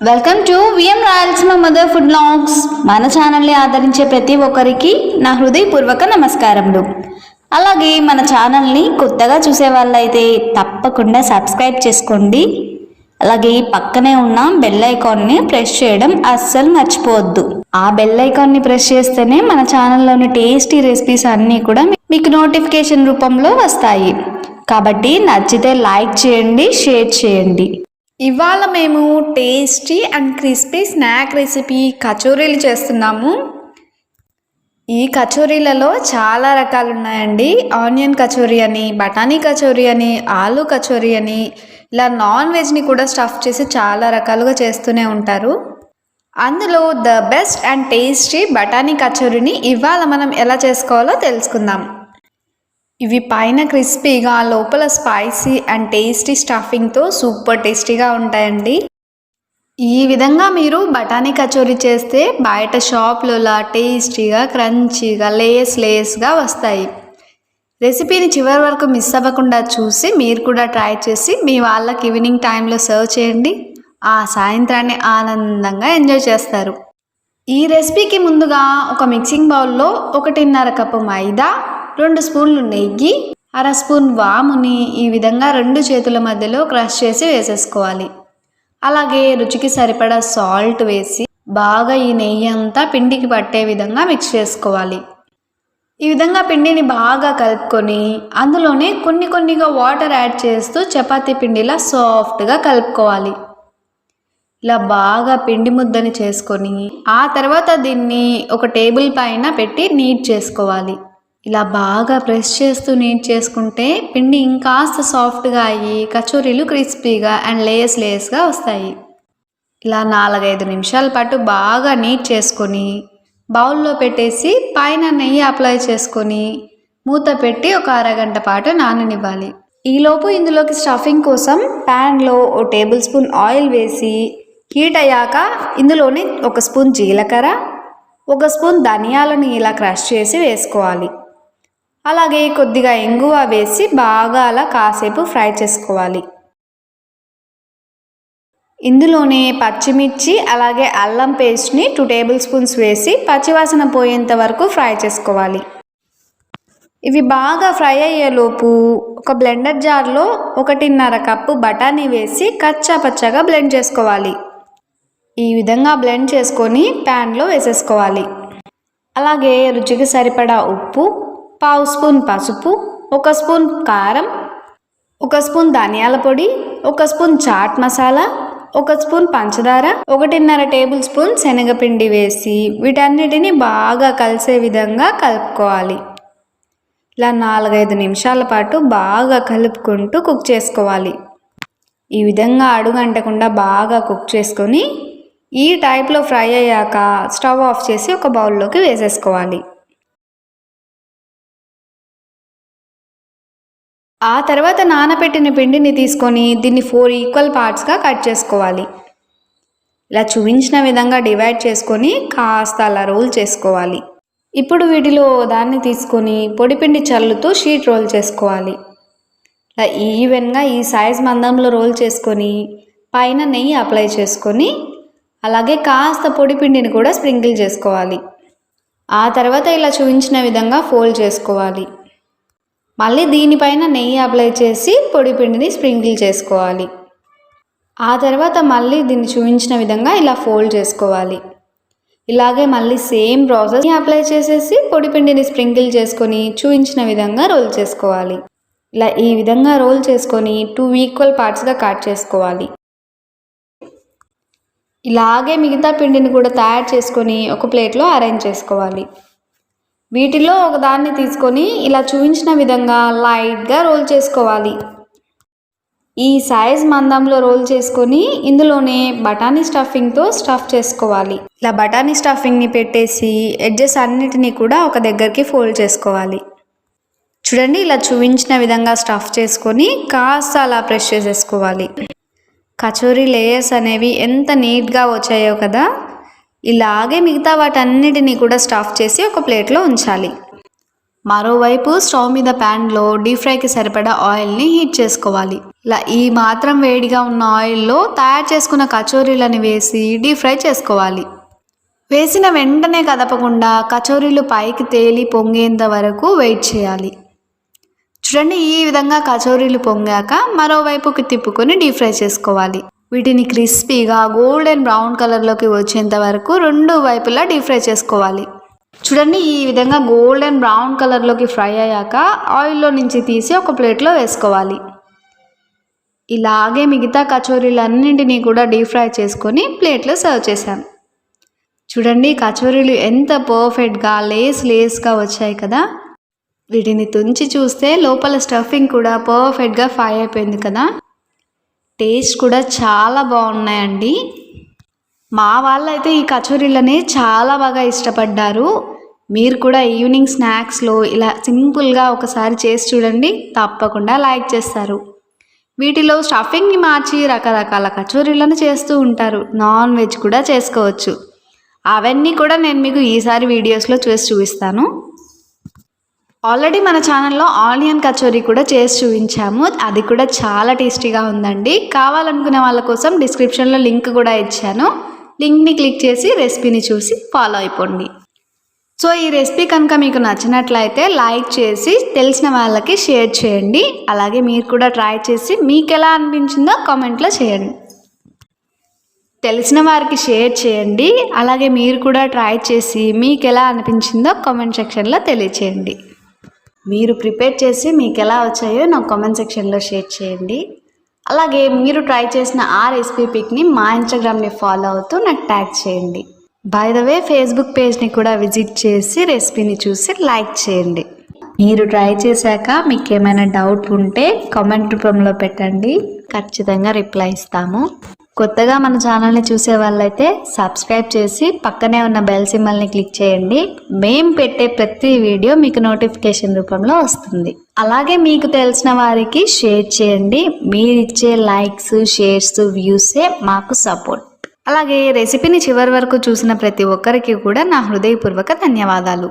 Welcome to VM Rayalaseema mother food logs మన ఛానల్ని ఆదరించే ప్రతి ఒక్కరికి నా హృదయపూర్వక నమస్కారములు. అలాగే మన ఛానల్ని కొత్తగా చూసే వాళ్ళైతే తప్పకుండా సబ్స్క్రైబ్ చేసుకోండి. అలాగే పక్కనే ఉన్న బెల్ ఐకాన్ని ప్రెస్ చేయడం అస్సలు మర్చిపోవద్దు. ఆ బెల్ ఐకాన్ని ప్రెస్ చేస్తేనే మన ఛానల్లోని టేస్టీ రెసిపీస్ అన్నీ కూడా మీకు నోటిఫికేషన్ రూపంలో వస్తాయి. కాబట్టి నచ్చితే లైక్ చేయండి షేర్ చేయండి. ఇవాళ మేము tasty and crispy snack recipe కచోరీలు చేస్తున్నాము. ఈ కచోరీలలో చాలా రకాలు ఉన్నాయండి. ఆనియన్ కచోరీ అని బఠానీ కచోరీ అని ఆలు కచోరీ అని ఇలా నాన్ వెజ్ని కూడా స్టఫ్ చేసి చాలా రకాలుగా చేస్తూనే ఉంటారు. అందులో ద బెస్ట్ అండ్ టేస్టీ బఠానీ కచోరీని ఇవాళ మనం ఎలా చేసుకోవాలో తెలుసుకుందాం. ఇవి పైన క్రిస్పీగా లోపల స్పైసీ అండ్ టేస్టీ స్టఫింగ్తో సూపర్ టేస్టీగా ఉంటాయండి. ఈ విధంగా మీరు బఠానీ కచోరీ చేస్తే బయట షాప్లలో టేస్టీగా క్రంచీగా లేస్ లేస్గా వస్తాయి. రెసిపీని చివరి వరకు మిస్ అవ్వకుండా చూసి మీరు కూడా ట్రై చేసి మీ వాళ్ళకి ఈవినింగ్ టైంలో సర్వ్ చేయండి. ఆ సాయంత్రాన్ని ఆనందంగా ఎంజాయ్ చేస్తారు. ఈ రెసిపీకి ముందుగా ఒక మిక్సింగ్ బౌల్లో ఒకటిన్నర కప్పు మైదా రెండు స్పూన్లు నెయ్యి అర స్పూన్ వాముని ఈ విధంగా రెండు చేతుల మధ్యలో క్రష్ చేసి వేసేసుకోవాలి. అలాగే రుచికి సరిపడా సాల్ట్ వేసి బాగా ఈ నెయ్యి అంతా పిండికి పట్టే విధంగా మిక్స్ చేసుకోవాలి. ఈ విధంగా పిండిని బాగా కలుపుకొని అందులోనే కొన్ని కొన్నిగా వాటర్ యాడ్ చేస్తూ చపాతీ పిండిలా సాఫ్ట్గా కలుపుకోవాలి. ఇలా బాగా పిండి ముద్దని చేసుకొని ఆ తర్వాత దీన్ని ఒక టేబుల్ పైన పెట్టి నీట్ చేసుకోవాలి. ఇలా బాగా ప్రెస్ చేస్తూ నీట్ చేసుకుంటే పిండి ఇంకాస్త సాఫ్ట్గా అయ్యి కచోరీలు క్రిస్పీగా అండ్ లేయర్స్ లేయర్స్గా వస్తాయి. ఇలా నాలుగైదు నిమిషాల పాటు బాగా నీట్ చేసుకొని బౌల్లో పెట్టేసి పైన నెయ్యి అప్లై చేసుకొని మూత పెట్టి ఒక అరగంట పాటు నాననివ్వాలి. ఈలోపు ఇందులోకి స్టఫింగ్ కోసం ప్యాన్లో ఓ టేబుల్ స్పూన్ ఆయిల్ వేసి హీట్ అయ్యాక ఇందులోని ఒక స్పూన్ జీలకర్ర ఒక స్పూన్ ధనియాలను ఇలా క్రష్ చేసి వేసుకోవాలి. అలాగే కొద్దిగా ఇంగువ వేసి బాగా అలా కాసేపు ఫ్రై చేసుకోవాలి. ఇందులోనే పచ్చిమిర్చి అలాగే అల్లం పేస్ట్ని టూ టేబుల్ స్పూన్స్ వేసి పచ్చివాసన పోయేంత వరకు ఫ్రై చేసుకోవాలి. ఇవి బాగా ఫ్రై అయ్యేలోపు ఒక బ్లెండర్ జార్లో ఒకటిన్నర కప్పు బఠానీ వేసి కచ్చా పచ్చగా బ్లెండ్ చేసుకోవాలి. ఈ విధంగా బ్లెండ్ చేసుకొని ప్యాన్లో వేసేసుకోవాలి. అలాగే రుచికి సరిపడా ఉప్పు పావు స్పూన్ పసుపు ఒక స్పూన్ కారం ఒక స్పూన్ ధనియాల పొడి ఒక స్పూన్ చాట్ మసాలా ఒక స్పూన్ పంచదార ఒకటిన్నర టేబుల్ స్పూన్ శనగపిండి వేసి వీటన్నిటిని బాగా కలిసే విధంగా కలుపుకోవాలి. ఇలా నాలుగైదు నిమిషాల పాటు బాగా కలుపుకుంటూ కుక్ చేసుకోవాలి. ఈ విధంగా అడుగంటకుండా బాగా కుక్ చేసుకొని ఈ టైప్లో ఫ్రై అయ్యాక స్టవ్ ఆఫ్ చేసి ఒక బౌల్లోకి వేసేసుకోవాలి. ఆ తర్వాత నానబెట్టిన పిండిని తీసుకొని దీన్ని ఫోర్ ఈక్వల్ పార్ట్స్గా కట్ చేసుకోవాలి. ఇలా చూపించిన విధంగా డివైడ్ చేసుకొని కాస్త అలా రోల్ చేసుకోవాలి. ఇప్పుడు వీటిలో దాన్ని తీసుకొని పొడిపిండి చల్లుతూ షీట్ రోల్ చేసుకోవాలి. ఇలా ఈవెన్గా ఈ సైజ్ మందంలో రోల్ చేసుకొని పైన నెయ్యి అప్లై చేసుకొని అలాగే కాస్త పొడిపిండిని కూడా స్ప్రింకిల్ చేసుకోవాలి. ఆ తర్వాత ఇలా చూపించిన విధంగా ఫోల్డ్ చేసుకోవాలి. మళ్ళీ దీనిపైన నెయ్యి అప్లై చేసి పొడి పిండిని స్ప్రింకిల్ చేసుకోవాలి. ఆ తర్వాత మళ్ళీ దీన్ని చూపించిన విధంగా ఇలా ఫోల్డ్ చేసుకోవాలి. ఇలాగే మళ్ళీ సేమ్ ప్రాసెస్ అప్లై చేసేసి పొడి పిండిని స్ప్రింకిల్ చేసుకొని చూపించిన విధంగా రోల్ చేసుకోవాలి. ఇలా ఈ విధంగా రోల్ చేసుకొని టూ ఈక్వల్ పార్ట్స్గా కట్ చేసుకోవాలి. ఇలాగే మిగతా పిండిని కూడా తయారు చేసుకొని ఒక ప్లేట్లో అరేంజ్ చేసుకోవాలి. వీటిలో ఒకదాన్ని తీసుకొని ఇలా చూపించిన విధంగా లైట్గా రోల్ చేసుకోవాలి. ఈ సైజ్ మందంలో రోల్ చేసుకొని ఇందులోనే బఠానీ స్టఫింగ్తో స్టఫ్ చేసుకోవాలి. ఇలా బఠానీ స్టఫింగ్ని పెట్టేసి ఎడ్జెస్ అన్నిటినీ కూడా ఒక దగ్గరికి ఫోల్డ్ చేసుకోవాలి. చూడండి ఇలా చూపించిన విధంగా స్టఫ్ చేసుకొని కాస్త అలా ప్రెస్ చేసేసుకోవాలి. కచోరీ లేయర్స్ అనేవి ఎంత నీట్గా వచ్చాయో కదా. ఇలాగే మిగతా వాటన్నిటిని కూడా స్టఫ్ చేసి ఒక ప్లేట్లో ఉంచాలి. మరోవైపు స్టవ్ మీద ప్యాన్లో డీప్ ఫ్రైకి సరిపడా ఆయిల్ని హీట్ చేసుకోవాలి. ఇలా ఈ మాత్రం వేడిగా ఉన్న ఆయిల్లో తయారు చేసుకున్న కచోరీలని వేసి డీప్ ఫ్రై చేసుకోవాలి. వేసిన వెంటనే కదపకుండా కచోరీలు పైకి తేలి పొంగేంత వరకు వెయిట్ చేయాలి. చూడండి ఈ విధంగా కచోరీలు పొంగాక మరోవైపుకి తిప్పుకొని డీప్ ఫ్రై చేసుకోవాలి. వీటిని క్రిస్పీగా గోల్డెన్ బ్రౌన్ కలర్లోకి వచ్చేంత వరకు రెండు వైపులా డీప్ ఫ్రై చేసుకోవాలి. చూడండి ఈ విధంగా గోల్డెన్ బ్రౌన్ కలర్లోకి ఫ్రై అయ్యాక ఆయిల్లో నుంచి తీసి ఒక ప్లేట్లో వేసుకోవాలి. ఇలాగే మిగతా కచోరీలన్నింటినీ కూడా డీప్ ఫ్రై చేసుకొని ప్లేట్లో సర్వ్ చేశాను చూడండి కచోరీలు ఎంత పర్ఫెక్ట్గా లేస్ లేస్గా వచ్చాయి కదా. వీటిని తుంచి చూస్తే లోపల స్టఫింగ్ కూడా పర్ఫెక్ట్గా ఫ్రై అయిపోయింది కదా. టేస్ట్ కూడా చాలా బాగున్నాయండి. మా వాళ్ళైతే ఈ కచోరీలని చాలా బాగా ఇష్టపడ్డారు. మీరు కూడా ఈవినింగ్ స్నాక్స్లో ఇలా సింపుల్గా ఒకసారి చేసి చూడండి. తప్పకుండా లైక్ చేస్తారు. వీటిలో స్టఫింగ్ని మార్చి రకరకాల కచోరీలను చేస్తూ ఉంటారు. నాన్ వెజ్ కూడా చేసుకోవచ్చు. అవన్నీ కూడా నేను మీకు ఈసారి వీడియోస్లో చేసి చూపిస్తాను. ఆల్రెడీ మన ఛానల్లో ఆనియన్ కచోరీ కూడా చేసి చూపించాము. అది కూడా చాలా టేస్టీగా ఉందండి. కావాలనుకునే వాళ్ళ కోసం డిస్క్రిప్షన్లో లింక్ కూడా ఇచ్చాను. లింక్ని క్లిక్ చేసి రెసిపీని చూసి ఫాలో అయిపోండి. సో ఈ రెసిపీ కనుక మీకు నచ్చినట్లయితే లైక్ చేసి తెలిసిన వాళ్ళకి షేర్ చేయండి. అలాగే మీరు కూడా ట్రై చేసి మీకు ఎలా అనిపించిందో కామెంట్లో చేయండి. తెలిసిన వారికి షేర్ చేయండి. అలాగే మీరు కూడా ట్రై చేసి మీకు ఎలా అనిపించిందో కామెంట్ సెక్షన్లో తెలియచేయండి. మీరు ప్రిపేర్ చేసి మీకు ఎలా వచ్చాయో నాకు కామెంట్ సెక్షన్లో షేర్ చేయండి. అలాగే మీరు ట్రై చేసిన ఆ రెసిపీ పిక్ని మా ఇన్స్టాగ్రామ్ని ఫాలో అవుతూ నాకు ట్యాగ్ చేయండి. బై ద వే ఫేస్బుక్ పేజ్ని కూడా విజిట్ చేసి రెసిపీని చూసి లైక్ చేయండి. మీరు ట్రై చేశాక మీకు ఏమైనా డౌట్ ఉంటే కామెంట్ రూపంలో పెట్టండి. ఖచ్చితంగా రిప్లై ఇస్తాము. కొత్తగా మన ఛానల్ని చూసే వాళ్ళైతే సబ్స్క్రైబ్ చేసి పక్కనే ఉన్న బెల్ సింబల్ని క్లిక్ చేయండి. మేం పెట్టే ప్రతి వీడియో మీకు నోటిఫికేషన్ రూపంలో వస్తుంది. అలాగే మీకు తెలిసిన వారికి షేర్ చేయండి. మీరిచ్చే లైక్స్ షేర్స్ వ్యూసే మాకు సపోర్ట్. అలాగే రెసిపీని చివరి వరకు చూసిన ప్రతి ఒక్కరికి కూడా నా హృదయపూర్వక ధన్యవాదాలు.